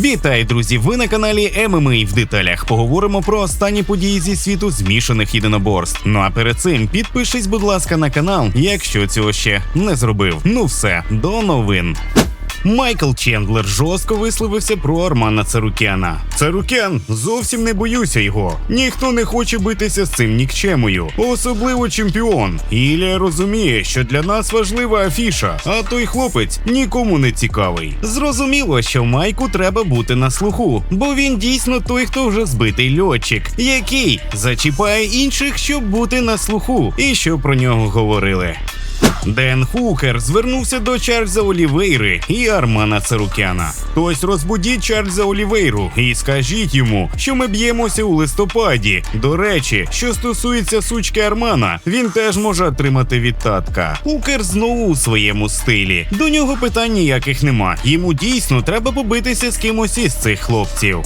Вітаю, друзі! Ви на каналі ММА в деталях. Поговоримо про останні події зі світу змішаних єдиноборств. Ну а перед цим підпишись, будь ласка, на канал, якщо цього ще не зробив. Ну все, до новин. Майкл Чендлер жорстко висловився про Армана Царукяна. Царукян зовсім не боюся його. Ніхто не хоче битися з цим нікчемою, особливо чемпіон. Ілля розуміє, що для нас важлива афіша, а той хлопець нікому не цікавий. Зрозуміло, що Майку треба бути на слуху, бо він дійсно той, хто вже збитий льотчик, який зачіпає інших, щоб бути на слуху, і що про нього говорили. Ден Хукер звернувся до Чарльза Олівейри і Армана Царукяна. Хтось розбудіть Чарльза Олівейру і скажіть йому, що ми б'ємося у листопаді. До речі, що стосується сучки Армана, він теж може отримати від татка. Хукер знову у своєму стилі. До нього питань ніяких нема. Йому дійсно треба побитися з кимось із цих хлопців.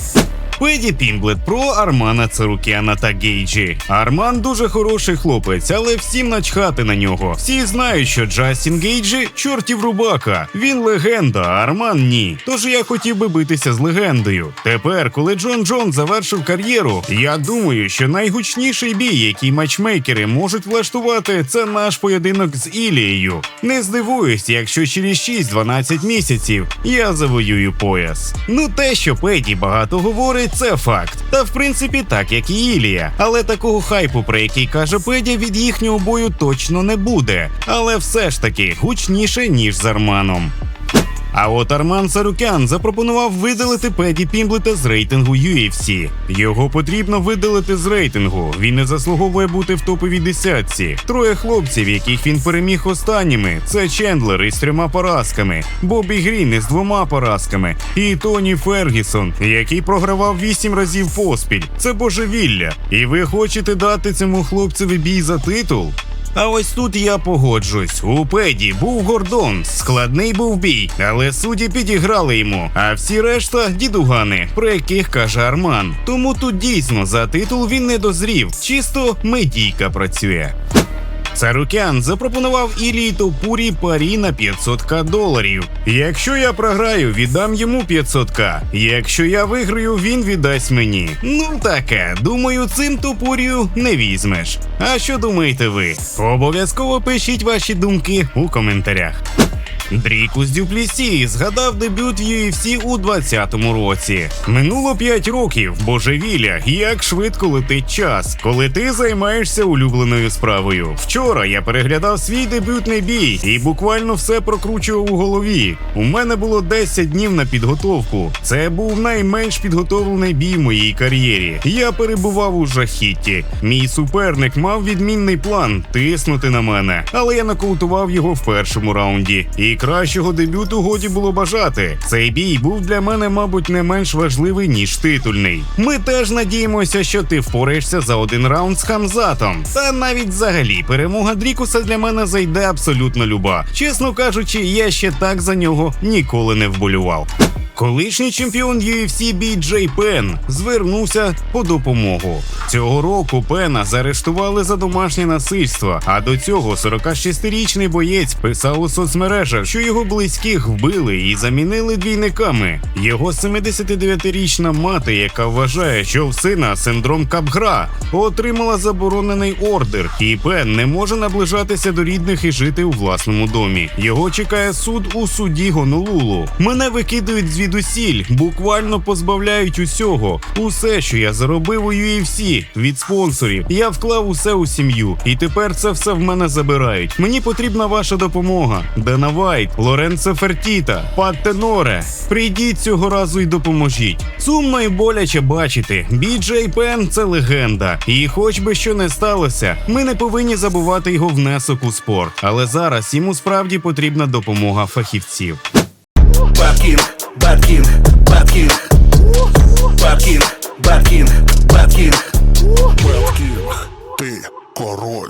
Педі Пімблет про Армана Царукяна та Гейджі. Арман дуже хороший хлопець, але всім начхати на нього. Всі знають, що Джастін Гейджі чортів рубака. Він легенда, а Арман ні. Тож я хотів би битися з легендою. Тепер, коли Джон Джон завершив кар'єру, я думаю, що найгучніший бій, який матчмейкери можуть влаштувати, це наш поєдинок з Ілією. Не здивуюсь, якщо через 6-12 місяців я завоюю пояс. Ну те, що Педі багато говорить це факт. Та в принципі так, як і Ілія. Але такого хайпу, про який каже Педя, від їхнього бою точно не буде. Але все ж таки гучніше, ніж з Арманом. А от Арман Сарукян запропонував видалити Педі Пімблета з рейтингу UFC. Його потрібно видалити з рейтингу. Він не заслуговує бути в топовій десятці. Троє хлопців, яких він переміг останніми, це Чендлер із трьома поразками, Бобі Грін із двома поразками, і Тоні Фергісон, який програвав вісім разів поспіль. Це божевілля. І ви хочете дати цьому хлопцеві бій за титул? А ось тут я погоджусь. У Педі був Гордон, складний був бій, але судді підіграли йому. А всі решта дідугани, про яких каже Арман. Тому тут дійсно за титул він не дозрів. Чисто медійка працює. Царукян запропонував Ілії Топурі парі на 500к доларів. Якщо я програю, віддам йому 500к. Якщо я виграю, він віддасть мені. Ну таке, думаю, цим Топурію не візьмеш. А що думаєте ви? Обов'язково пишіть ваші думки у коментарях. Дрікус Дюплісі згадав дебют в UFC у 20-му році. Минуло 5 років, божевілля, як швидко летить час, коли ти займаєшся улюбленою справою. Вчора я переглядав свій дебютний бій і буквально все прокручував у голові. У мене було 10 днів на підготовку. Це був найменш підготовлений бій в моїй кар'єрі. Я перебував у жахітті. Мій суперник мав відмінний план тиснути на мене, але я нокаутував його в першому раунді. І кращого дебюту годі було бажати. Цей бій був для мене, мабуть, не менш важливий ніж титульний. Ми теж надіємося, що ти впораєшся за один раунд з Хамзатом. Та навіть взагалі перемога Дрікуса для мене зайде абсолютно люба. Чесно кажучи, я ще так за нього ніколи не вболював. Колишній чемпіон UFC Бій Джей Пен звернувся по допомогу. Цього року Пена заарештували за домашнє насильство. А до цього 46-річний боєць писав у соцмережах, що його близьких вбили і замінили двійниками. Його 79-річна мати, яка вважає, що в сина синдром Капгра, отримала заборонений ордер, і Пен не може наближатися до рідних і жити у власному домі. Його чекає суд у суді Гонолулу. Мене викидають звідусіль, буквально позбавляють усього. Усе, що я заробив у UFC, від спонсорів. Я вклав усе у сім'ю, і тепер це все в мене забирають. Мені потрібна ваша допомога. Дана Вайт, Лоренцо Фертіта, Пат Теноре. Прийдіть цього разу і допоможіть. Сумно і боляче бачити. Біджей Пен це легенда. І хоч би що не сталося, ми не повинні забувати його внесок у спорт. Але зараз йому справді потрібна допомога фахівців. Баткінг, Баткінг, Баткінг, Баткінг, Баткінг, Баткінг. Беткінг, ти король.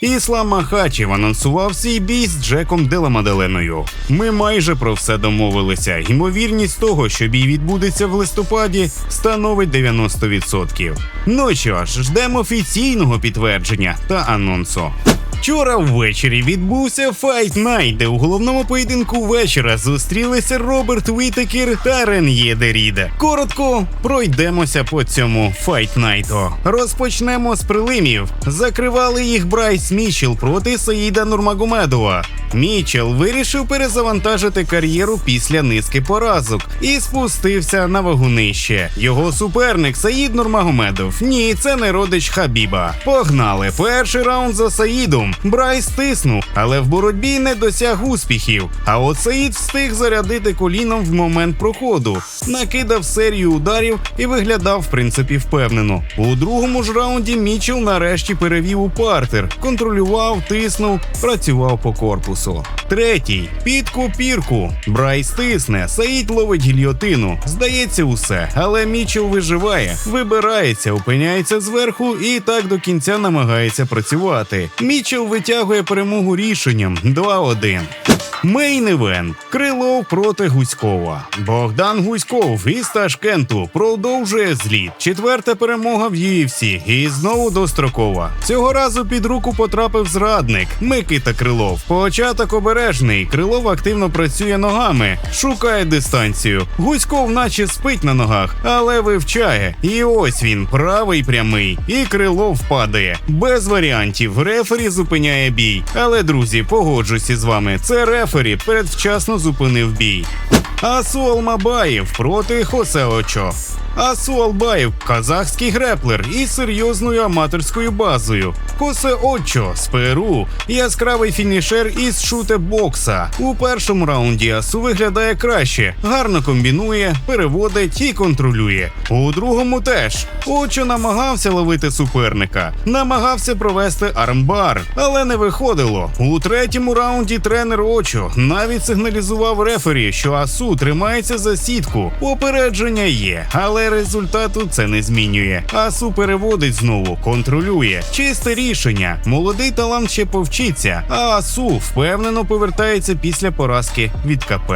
Іслам Махачів анонсував свій бій з Джеком Деламаделеною. Ми майже про все домовилися. Ймовірність того, що бій відбудеться в листопаді, становить 90%. Ну що ж, ждемо офіційного підтвердження та анонсу. Вчора ввечері відбувся Fight Night, де у головному поєдинку вечора зустрілися Роберт Вітекер та Рен'є Деріда. Коротко пройдемося по цьому Fight Night. Розпочнемо з прилимів. Закривали їх Брайс Мічел проти Саїда Нурмагомедова. Мічел вирішив перезавантажити кар'єру після низки поразок і спустився на вагу нижче. Його суперник Саїд Нурмагомедов. Ні, це не родич Хабіба. Погнали. Перший раунд за Саїдом. Брайс тиснув, але в боротьбі не досяг успіхів. А от Саїд встиг зарядити коліном в момент проходу, накидав серію ударів і виглядав в принципі впевнено. У другому ж раунді Мічел нарешті перевів у партер, контролював, тиснув, працював по корпусу. Третій під копірку. Брай стисне, Саїд ловить гільйотину. Здається, усе, але Мічел виживає, вибирається, опиняється зверху і так до кінця намагається працювати. Мічел витягує перемогу рішенням 2-1. Мейн івент Крилов проти Гуськова. Богдан Гуськов із Ташкенту продовжує зліт. Четверта перемога в UFC і знову дострокова. Цього разу під руку потрапив зрадник Микита Крилов. Початок обережний. Крилов активно працює ногами, шукає дистанцію. Гуськов, наче спить на ногах, але вивчає. І ось він, правий прямий. І Крилов падає. Без варіантів. Рефері зупиняє бій. Але друзі, погоджуся з вами. Це рефері передвчасно зупинив бій. А Суал Мабаєв проти Хосе Очо. Асу Албаєв казахський греплер із серйозною аматорською базою. Хосе Очо з Перу, яскравий фінішер із шуте-бокса. У першому раунді Асу виглядає краще, гарно комбінує, переводить і контролює. У другому теж Очо намагався ловити суперника, намагався провести армбар, але не виходило. У третьому раунді тренер Очо навіть сигналізував рефері, що Асу тримається за сітку. Попередження є, але результату це не змінює. Асу переводить знову, контролює. Чисте рішення. Молодий талант ще повчиться, а Асу впевнено повертається після поразки від КП.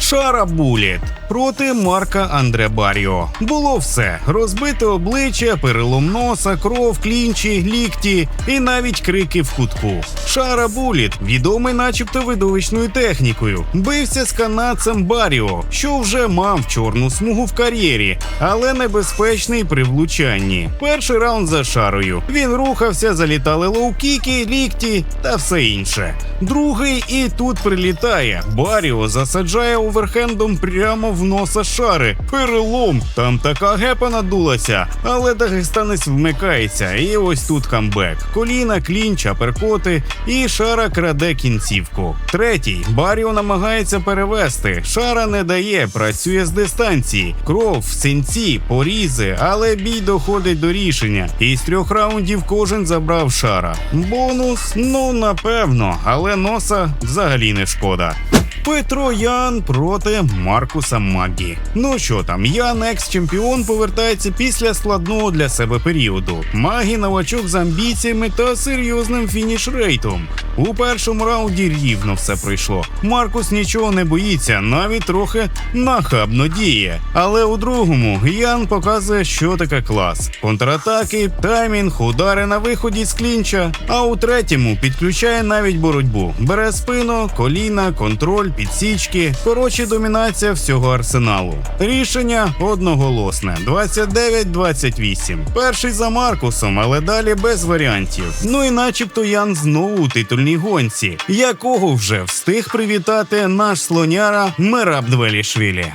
Шара Буліт проти Марка Андре Баріо. Було все: розбите обличчя, перелом носа, кров, клінчі, лікті і навіть крики в кутку. Шара Буліт, відомий, начебто, видовищною технікою, бився з канадцем Баріо, що вже мав чорну смугу в кар'єрі, але небезпечний при влучанні. Перший раунд за шарою. Він рухався, залітали лоу-кіки, лікті та все інше. Другий і тут прилітає. Баріо засаджає оверхендом прямо в носа шари. Перелом. Там така гепа надулася. Але дагестанець вмикається. І ось тут камбек. Коліна, клінч, аперкоти, і шара краде кінцівку. Третій. Баріо намагається перевести. Шара не дає, працює з дистанції. Кров, синці, порізи, але бій доходить до рішення. Із трьох раундів кожен забрав шара. Бонус? Ну напевно, але носа взагалі не шкода. Петро Ян проти Маркуса Маггі. Ну що там, Ян, екс-чемпіон, повертається після складного для себе періоду. Магі новачок з амбіціями та серйозним фініш-рейтом. У першому раунді рівно все пройшло. Маркус нічого не боїться, навіть трохи нахабно діє. Але у другому Ян показує, що таке клас: контратаки, таймінг, удари на виході з клінча. А у третьому підключає навіть боротьбу. Бере спину, коліна, контроль, підсічки. Коротше, домінація всього арсеналу. Рішення одноголосне: 29-28. Перший за Маркусом, але далі без варіантів. Ну і начебто Ян знову у титульній гонці, якого вже встиг привітати наш слоняра Мераб Двелішвілі.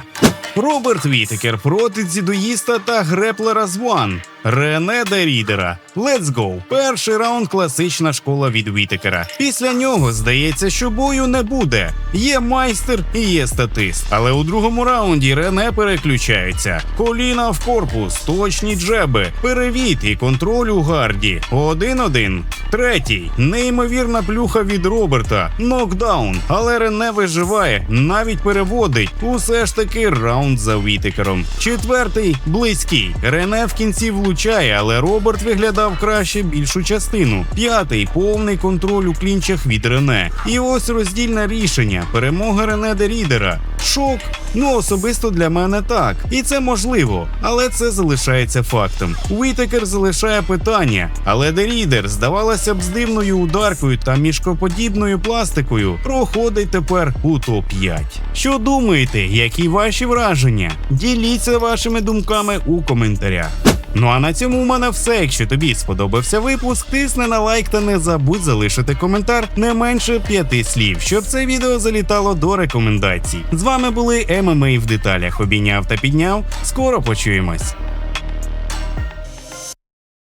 Роберт Вітекер проти дзідоїста та греплера з Рене Дерідера. Let's go! Перший раунд класична школа від Вітекера. Після нього здається, що бою не буде. Є майстер і є статист. Але у другому раунді Рене переключаються. Коліна в корпус, точні джеби, перевід і контроль у гарді. Один-один. Третій. Неймовірна плюха від Роберта. Нокдаун. Але Рене виживає, навіть переводить. Усе ж таки раунд за Вітекером. Четвертий близький. Рене в кінці влучає влучає, але Роберт виглядав краще більшу частину. П'ятий повний контроль у клінчах від Рене. І ось роздільне рішення. Перемога Рене де Рідера. Шок. Ну особисто для мене так. І це можливо, але це залишається фактом. Уітекер залишає питання, але де Рідер, здавалося б, з дивною ударкою та мішкоподібною пластикою, проходить тепер у топ-5. Що думаєте, які ваші враження? Діліться вашими думками у коментарях. Ну а на цьому у мене все. Якщо тобі сподобався випуск, тисни на лайк та не забудь залишити коментар не менше п'яти слів, щоб це відео залітало до рекомендацій. З вами були ММА в деталях. Обійняв та підняв. Скоро почуємось.